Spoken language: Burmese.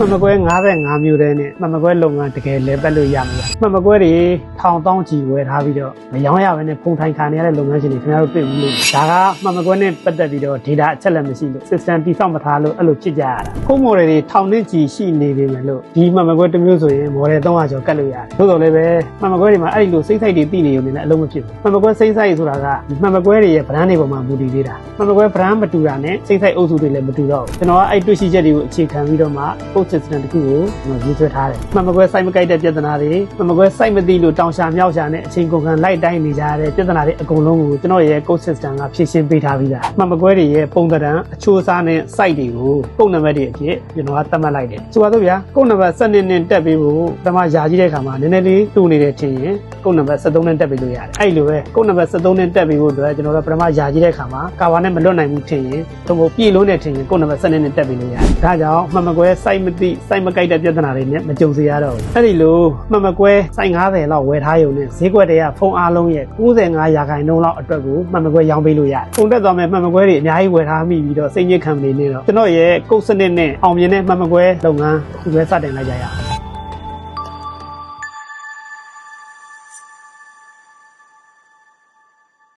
မှန်မကွဲ95မျိုးတည်းနဲ့မှန်မကွဲလုပ်ငန်းတကယ်လဲပတ်လို့ရမှာမှန်မကွဲတွေထောင်တောင်းချီဝယ်ထားပြီးတော့မရောင်းရဘဲနဲ့ဖုန်ထိုင်ခံနေရတဲ့လုပ်ငန်းရှင်တွေခင်ဗျားတို့တွေ့ဘူးလို့ဒါကမှန်မကွဲနဲ့ပတ်သက်ပြီးတော့ data အချက်လက်မရှိလို့ system တိစောက်မထားလို့အဲ့လိုဖြစ်ကြရတာခုမော်ဒယ်တွေထောင်နဲ့ချီရှိနေပေမဲ့လို့ဒီမှန်မကွဲတစ်မျိုးဆိုရင်မော်ဒယ်300ကျော်ကတ်လို့ရတယ်သို့တော်လည်းပဲမှန်မကွဲတွေမှာအဲ့ဒီလိုစိတ်ဆိုင်တွေတည်နေုံနဲ့အလုံးမဖြစ်ဘူးမှန်မကွဲစိတ်ဆိုင်ဆိုတာကမှန်မကွဲတွေရဲ့ brand တွေပေါ်မှာမူတည်သေးတာမှန်မကွဲ brand မတူတာနဲ့စိတ်ဆိုင်အုပ်စုတွေလည်းမတူတော့ဘူးကျွန်တော်ကအဲ့တွေ့ရှိချက်တွေကိုအခြေခံပြီးတော့မှ post system တစ်ခုကိုကျွန်တော်ရေးဆွဲထားတယ်မှန်မကွဲ site မကိုက်တဲ့ပြဿနာတွေမှန်မကွဲ site မသိလို့တောင်ရှာမြောက်ရှာနဲ့အချိန်ကုန်ခံလိုက်တိုင်းနေကြရတဲ့ပြဿနာတွေအကုန်လုံးကိုကျွန်တော်ရဲ့ code system ကဖြည့်ရှင်းပေးထားပြီးသားမှန်မကွဲတွေရဲ့ပုံသဏ္ဍာန်အချိုးအစားနဲ့ site တွေကိုပုံနံပါတ်တွေအဖြစ်ကျွန်တော်ကသတ်မှတ်လိုက်တယ်ဆိုပါတော့ဗျာပုံနံပါတ်7နဲ့တက်ပေးဖို့ပထမယာကြီးတဲ့အခါမှာနည်းနည်းလေးတူနေတယ်ထင်ရင်ပုံနံပါတ်73နဲ့တက်ပေးလို့ရတယ်အဲ့လိုပဲပုံနံပါတ်73နဲ့တက်ပေးဖို့အတွက်ကျွန်တော်တို့ပထမယာကြီးတဲ့အခါမှာကာဝါနဲ့မလွတ်နိုင်ဘူးထင်ရင်သို့မဟုတ်ပြည်လုံးနဲ့ထင်ရင်ပုံနံပါတ်7နဲ့တက်ပေးလို့ရတယ်ဒါကြောင့်မှန်မကွဲ site မသိ site မကိုက်တဲ့ပြဿနာတွေနဲ့မကြုံစေရတော့ဘူးအဲ့ဒီလိုမှန်မကွဲ site 90လောက်ဝယ်ထားရုံနဲ့ဈေးကွက်တွေကဖုန်းအားလုံးရဲ့95ရာခိုင်နှုန်းလောက်အတွက်ကိုမှန်မကွဲရောင်းပေးလို့ရတယ်ဖုန်းတက်သွားမယ်မှန်မကွဲတွေအများကြီးဝယ်ထားမိပြီးတော့စိတ်ညစ်ခံနေနေတော့ကျွန်တော်ရဲ့ကုတ်စနစ်နဲ့အောင်မြင်တဲ့မှန်မကွဲလုပ်ငန်းအခုပဲစတင်လိုက်ကြရအောင်